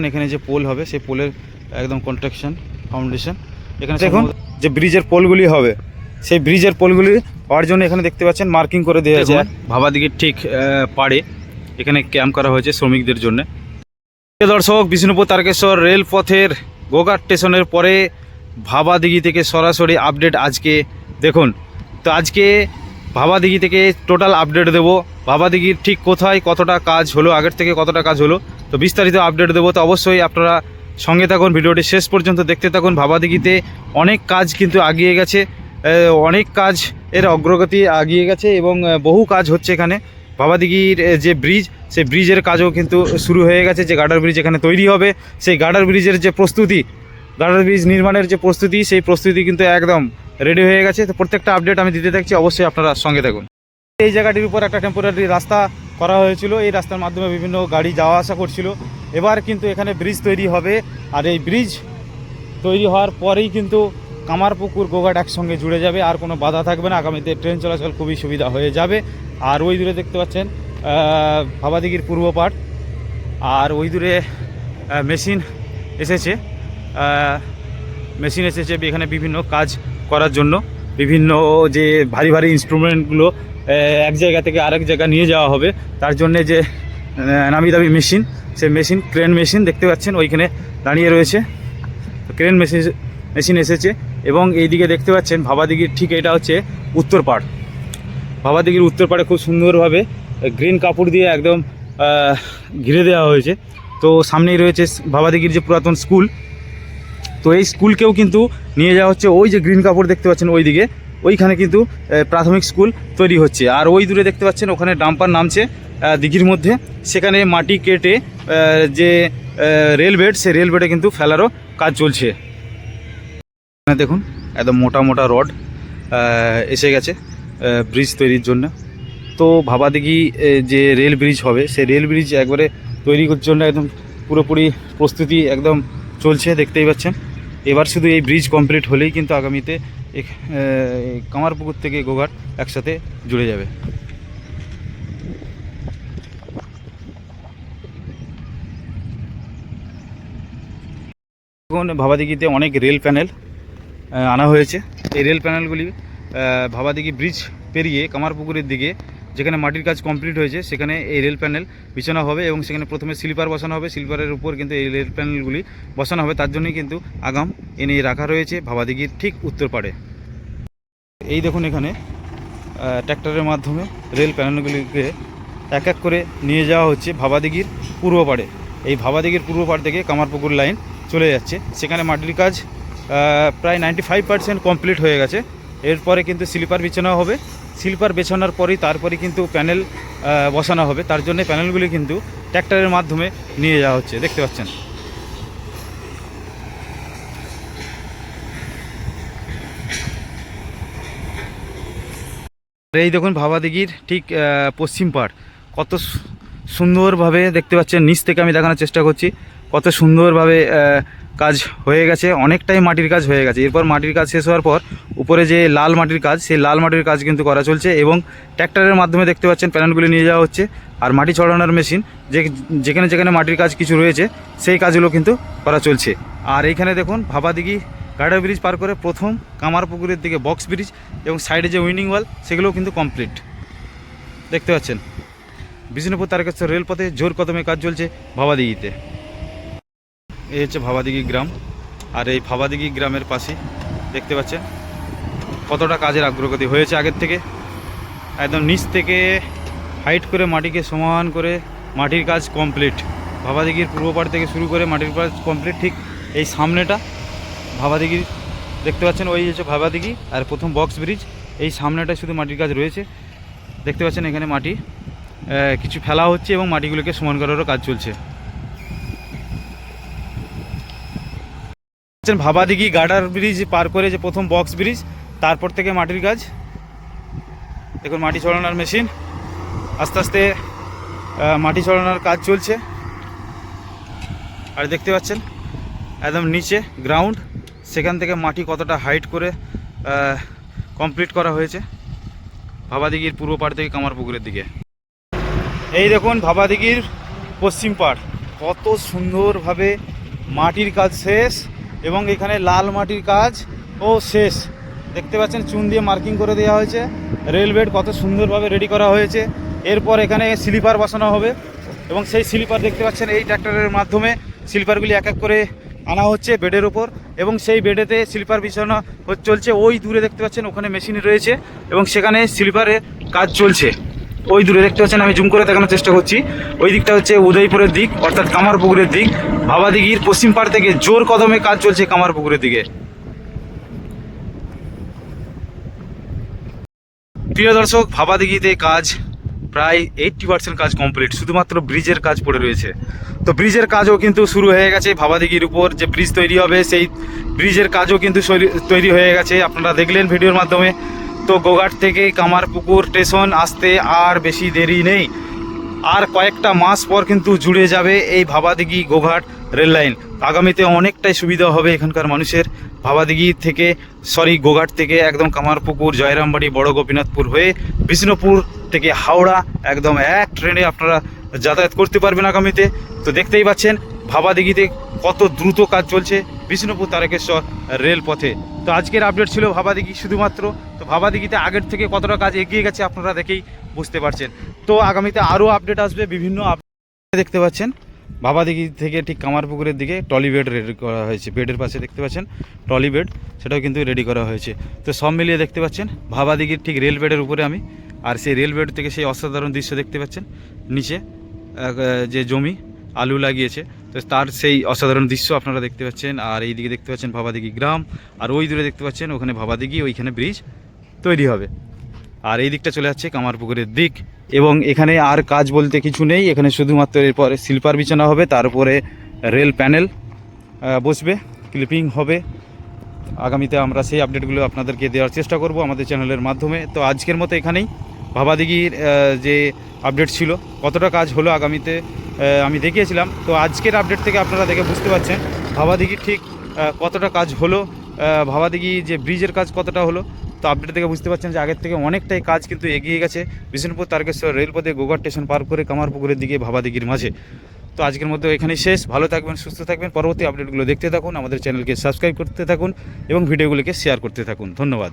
এখন এখানে যে পোল হবে সেই পোলের একদম কনস্ট্রাকশন ফাউন্ডেশন এখানে দেখুন যে ব্রিজের পোলগুলি হবে সেই ব্রিজের পোলগুলি হওয়ার জন্য এখানে দেখতে পাচ্ছেন মার্কিং করে দেওয়া আছে ভাবাদিঘির ঠিক আহ, পাড়ে এখানে ক্যাম্প করা হয়েছে শ্রমিকদের জন্য। দর্শক বিষ্ণুপুর তারকেশ্বর রেলপথের গোঘাট স্টেশনের পরে ভাবাদিঘি থেকে সরাসরি আপডেট আজকে। দেখুন তো আজকে ভাবাদিঘি থেকে টোটাল আপডেট দেব। ভাবাদিঘির ঠিক কোথায় কতটা কাজ হলো আগের থেকে কতটা কাজ হলো তো বিস্তারিত আপডেট দেবো। তো অবশ্যই আপনারা সঙ্গে থাকুন ভিডিওটি শেষ পর্যন্ত দেখতে থাকুন। ভাবাদিঘিতে অনেক কাজ কিন্তু আগিয়ে গেছে অনেক কাজ এর অগ্রগতি আগিয়ে গেছে এবং বহু কাজ হচ্ছে এখানে। বাবাদিঘির আহ, যে ব্রিজ সেই ব্রিজের কাজও কিন্তু শুরু হয়ে গেছে। যে গার্ডার ব্রিজ এখানে তৈরি হবে সেই গার্ডার ব্রিজের যে প্রস্তুতি গার্ডার ব্রিজ নির্মাণের যে প্রস্তুতি, সেই প্রস্তুতি কিন্তু একদম রেডি হয়ে গেছে। তো প্রত্যেকটা আপডেট আমি দিতে থাকছি, অবশ্যই আপনারা সঙ্গে থাকুন। এই জায়গাটির উপর একটা টেম্পোরারি রাস্তা করা হয়েছিল। এই রাস্তার মাধ্যমে বিভিন্ন গাড়ি যাওয়া আসা করছিল। এবার কিন্তু এখানে ব্রিজ তৈরি হবে। আর এই ব্রিজ তৈরি হওয়ার পরেই কিন্তু কামারপুকুর, গোঘাট একসঙ্গে জুড়ে যাবে। আর কোনো বাধা থাকবে না। আগামীতে ট্রেন চলাচল খুবই সুবিধা হয়ে যাবে। আর ওই দূরে দেখতে পাচ্ছেন ভাবাদিঘির পূর্ব পাট আর ওই দূরে মেশিন এসেছে। মেশিন এসেছে এখানে বিভিন্ন কাজ করার জন্য, বিভিন্ন যে ভারী ভারী ইনস্ট্রুমেন্টগুলো এক জায়গা থেকে আরেক জায়গা নিয়ে যাওয়া হবে। তার জন্যে যে নামি দামি মেশিন সে মেশিন ক্রেন মেশিন দেখতে পাচ্ছেন, ওইখানে দাঁড়িয়ে রয়েছে। ক্রেন মেশিন মেশিন এসেছে এবং এইদিকে দেখতে পাচ্ছেন, ভাবাদিঘির ঠিক এটা হচ্ছে উত্তর পাড়। ভাবাদিঘির উত্তর পাড়ে খুব সুন্দরভাবে গ্রিন কাপড় দিয়ে একদম ঘিরে দেওয়া হয়েছে। তো সামনেই রয়েছে ভাবাদিঘির যে পুরাতন স্কুল তো এই স্কুলকেও কিন্তু নিয়ে যাওয়া হচ্ছে। ওই যে গ্রিন কাপড় দেখতে পাচ্ছেন ওই দিকে ওইখানে কিন্তু প্রাথমিক স্কুল তৈরি হচ্ছে। আর ওই দূরে দেখতে পাচ্ছেন ওখানে ডাম্পার নামছে দিঘির মধ্যে। সেখানে মাটি কেটে যে রেল বেড সেই রেল বেডে কিন্তু ফেলারও কাজ চলছে। দেখুন একদম মোটা মোটা রড এসে গেছে ব্রিজ তৈরির জন্য। তো ভাবাদিঘি আহ, যে রেল ব্রিজ হবে সে রেল ব্রিজ একবারে তৈরি করার জন্য একদম পুরোপুরি প্রস্তুতি একদম চলছে দেখতেই পাচ্ছেন। এবার শুধু এই ব্রিজ কমপ্লিট হলেই কিন্তু আগামীতে কামারপুকুর থেকে গোঘাট একসাথে জুড়ে যাবে। এখন ভাবাদিঘিতে অনেক রেল প্যানেল আনা হয়েছে। এই রেল প্যানেলগুলি ভাবাদিঘি ব্রিজ পেরিয়ে কামারপুকুরের দিকে যেখানে মাটির কাজ কমপ্লিট হয়েছে, সেখানে এই রেল প্যানেল বিছানো হবে এবং সেখানে প্রথমে স্লিপার বসানো হবে। স্লিপারের উপর কিন্তু এই রেল প্যানেলগুলি বসানো হবে। তার জন্যই কিন্তু আগাম এনে রাখা রয়েছে ভাবাদিঘির ঠিক উত্তর পাড়ে। এই দেখুন এখানে ট্র্যাক্টরের মাধ্যমে রেল প্যানেলগুলিকে এক এক করে নিয়ে যাওয়া হচ্ছে ভাবাদিঘির পূর্ব পাড়ে। এই ভাবাদিঘির পূর্ব পাড় থেকে কামারপুকুর লাইন চলে যাচ্ছে। সেখানে মাটির কাজ প্রায় নাইনটি ফাইভ পার্সেন্ট কমপ্লিট হয়ে গেছে। এরপরে কিন্তু স্লিপার বিছানো হবে। স্লিপার বেছানোর পরেই তারপরে কিন্তু প্যানেল বসানো হবে। তার জন্য প্যানেলগুলি কিন্তু ট্র্যাক্টরের মাধ্যমে নিয়ে যাওয়া হচ্ছে। দেখতে পাচ্ছেন। এই দেখুন ভাবাদিঘির ঠিক পশ্চিম পাড়। কত সুন্দরভাবে দেখতে পাচ্ছেন। নিচ থেকে আমি দেখানোর চেষ্টা করছি। কত সুন্দরভাবে কাজ হয়ে গেছে। অনেকটাই মাটির কাজ হয়ে গেছে। এরপর মাটির কাজ শেষ হওয়ার পর উপরে যে লাল মাটির কাজ, সেই লাল মাটির কাজ কিন্তু করা চলছে এবং ট্র্যাক্টরের মাধ্যমে দেখতে পাচ্ছেন প্যানেলগুলি নিয়ে যাওয়া হচ্ছে আর মাটি ছড়ানোর মেশিন, যে যেখানে যেখানে মাটির কাজ কিছু রয়েছে, সেই কাজগুলো কিন্তু করা চলছে। আর এইখানে দেখুন ভাবাদিঘি গার্ডার ব্রিজ পার করে প্রথম কামারপুকুরের দিকে বক্স ব্রিজ এবং সাইডে যে উইনিং ওয়াল, সেগুলোও কিন্তু কমপ্লিট। দেখতে পাচ্ছেন? বিষ্ণুপুর তারকেশ্বর রেলপথে জোর কদমে কাজ চলছে ভাবাদিঘিতে। এই হচ্ছে ভাবাদিঘি গ্রাম। আর এই ভাবাদিঘি গ্রামের পাশে দেখতে পাচ্ছেন কতটা কাজের অগ্রগতি হয়েছে আগের থেকে? একদম নিচ থেকে হাইট করে মাটিকে সমান করে মাটির কাজ কমপ্লিট ভাবাদিঘির পূর্ব পাড় থেকে শুরু করে মাটির কাজ কমপ্লিট ঠিক এই সামনেটা। ভাবাদিঘির দেখতে পাচ্ছেন, ওই হচ্ছে ভাবাদিঘি আর প্রথম বক্স ব্রিজ এই সামনেটা শুধু মাটির কাজ রয়েছে। দেখতে পাচ্ছেন এখানে মাটি কিছু ফেলা হচ্ছে এবং মাটিগুলোকে সমান করারও কাজ চলছে। ভাবাদিঘি গার্ডার ব্রিজ পার করে যে প্রথম বক্স ব্রিজ তারপর থেকে মাটির কাজ। দেখুন, মাটি ছড়ানোর মেশিন। আস্তে আস্তে মাটি ছড়ানোর কাজ চলছে। আর দেখতে পাচ্ছেন, একদম নিচে গ্রাউন্ড সেখান থেকে মাটি কতটা হাইট করে কমপ্লিট করা হয়েছে। ভাবাদিঘির পূর্ব পাড় থেকে কামারপুকুরের দিকে। এই দেখুন, ভাবাদিঘির পশ্চিম পাড়। কত সুন্দরভাবে মাটির কাজ শেষ এবং এখানে লাল মাটির কাজ ও শেষ। দেখতে পাচ্ছেন, চুন দিয়ে মার্কিং করে দেওয়া হয়েছে। রেল বেড কত সুন্দরভাবে রেডি করা হয়েছে। এরপর এখানে স্লিপার বসানো হবে এবং সেই স্লিপার দেখতে পাচ্ছেন, এই ট্র্যাক্টরের মাধ্যমে স্লিপারগুলি এক এক করে আনা হচ্ছে বেডের ওপর এবং সেই বেডেতে স্লিপার বিছানো চলছে। ওই দূরে দেখতে পাচ্ছেন, ওখানে মেশিন রয়েছে এবং সেখানে স্লিপারের কাজ চলছে। ওই দূরে দেখতে পাচ্ছেন, আমি জুম করে দেখানোর চেষ্টা করছি। ওই দিকটা হচ্ছে উদয়পুরের দিক, অর্থাৎ কামারপুকুরের দিক। ভাবাদিঘির পশ্চিম পাড় থেকে জোর কদমে কাজ চলছে কামারপুকুরের দিকে। প্রিয় দর্শক, ভাবাদিঘিতে কাজ প্রায় এইটটি পার্সেন্ট কাজ কমপ্লিট শুধুমাত্র ব্রিজের কাজ পড়ে রয়েছে। তো ব্রিজের কাজও কিন্তু শুরু হয়ে গেছে, ভাবাদিঘির উপর যে ব্রিজ তৈরি হবে, সেই ব্রিজের কাজও কিন্তু তৈরি হয়ে গেছে। আপনারা দেখলেন ভিডিওর মাধ্যমে। তো গোঘাট থেকে কামারপুকুর স্টেশন আসতে আর বেশি দেরি নেই। আর কয়েকটা মাস পর কিন্তু জুড়ে যাবে এই ভাবাদিঘি গোঘাট রেল লাইন আগামীতে অনেকটাই সুবিধা হবে এখানকার মানুষের। ভাবাদিঘি থেকে সরি, গোঘাট থেকে একদম কামারপুকুর, জয়রামবাড়ি, বড় গোপীনাথপুর হয়ে বিষ্ণুপুর থেকে হাওড়া একদম এক ট্রেনে আপনারা যাতায়াত করতে পারবেন আগামীতে। তো দেখতেই পাচ্ছেন, ভাবাদিঘিতে কত দ্রুত কাজ চলছে বিষ্ণুপুর তারকেশ্বর রেল পথে তো আজকের আপডেট ছিল ভাবাদিঘি শুধুমাত্র। তো ভাবাদিঘিতে আগের থেকে কতটা কাজ এগিয়ে গেছে আপনারা দেখেই বুঝতে পারছেন। তো আগামীতে আরও আপডেট আসবে, বিভিন্ন আপডেট দেখতে পাচ্ছেন। ভাবাদিঘি থেকে ঠিক কামারপুকুরের দিকে টলি বেড রেডি করা হয়েছে। বেডের পাশে দেখতে পাচ্ছেন টলি বেড, সেটাও কিন্তু রেডি করা হয়েছে। তো সব মিলিয়ে দেখতে পাচ্ছেন ভাবাদিঘির ঠিক রেল বেডের উপরে আমি, আর সেই রেল বেড থেকে সেই অসাধারণ দৃশ্য দেখতে পাচ্ছেন। নিচে যে জমি আলু লাগিয়েছে, তো তার সেই অসাধারণ দৃশ্য আপনারা দেখতে পাচ্ছেন। আর এইদিকে দেখতে পাচ্ছেন ভাবাদিঘি গ্রাম, আর ওই দূরে দেখতে পাচ্ছেন ওখানে ভাবাদিঘি ওইখানে ব্রিজ তৈরি হবে। আর এই দিকটা চলে যাচ্ছে কামারপুকুরের দিক। এবং এখানে আর কাজ বলতে কিছু নেই। এখানে শুধুমাত্র এরপরে স্লিপার বিছানা হবে তারপরে রেল প্যানেল বসবে ক্লিপিং হবে। আগামীতে আমরা সেই আপডেটগুলো আপনাদেরকে দেওয়ার চেষ্টা করব আমাদের চ্যানেলের মাধ্যমে। তো আজকের মতো এখানেই। ভাবাদিঘির আহ, যে আপডেট ছিল কতটা কাজ হলো আগামীতে আমি দেখিয়েছিলাম। তো আজকের আপডেট থেকে আপনারা দেখে বুঝতে পারছেন ভাবাদিঘির ঠিক কতটা কাজ হলো আহ, ভাবাদিঘি যে ব্রিজের কাজ কতটা হলো তো আপডেট থেকে বুঝতে পারছেন যে আগের থেকে অনেকটাই কাজ কিন্তু এগিয়ে গেছে। বিষ্ণুপুর, তারকেশ্বর রেলপথে গোঘাট স্টেশন পার করে কামারপুকুরের দিকে ভাবাদিগির মাঝে। তো আজকের মধ্যে এখানেই শেষ। ভালো থাকবেন, সুস্থ থাকবেন। পরবর্তী আপডেটগুলো দেখতে থাকুন, আমাদের চ্যানেলকে সাবস্ক্রাইব করতে থাকুন এবং ভিডিওগুলিকে শেয়ার করতে থাকুন। ধন্যবাদ।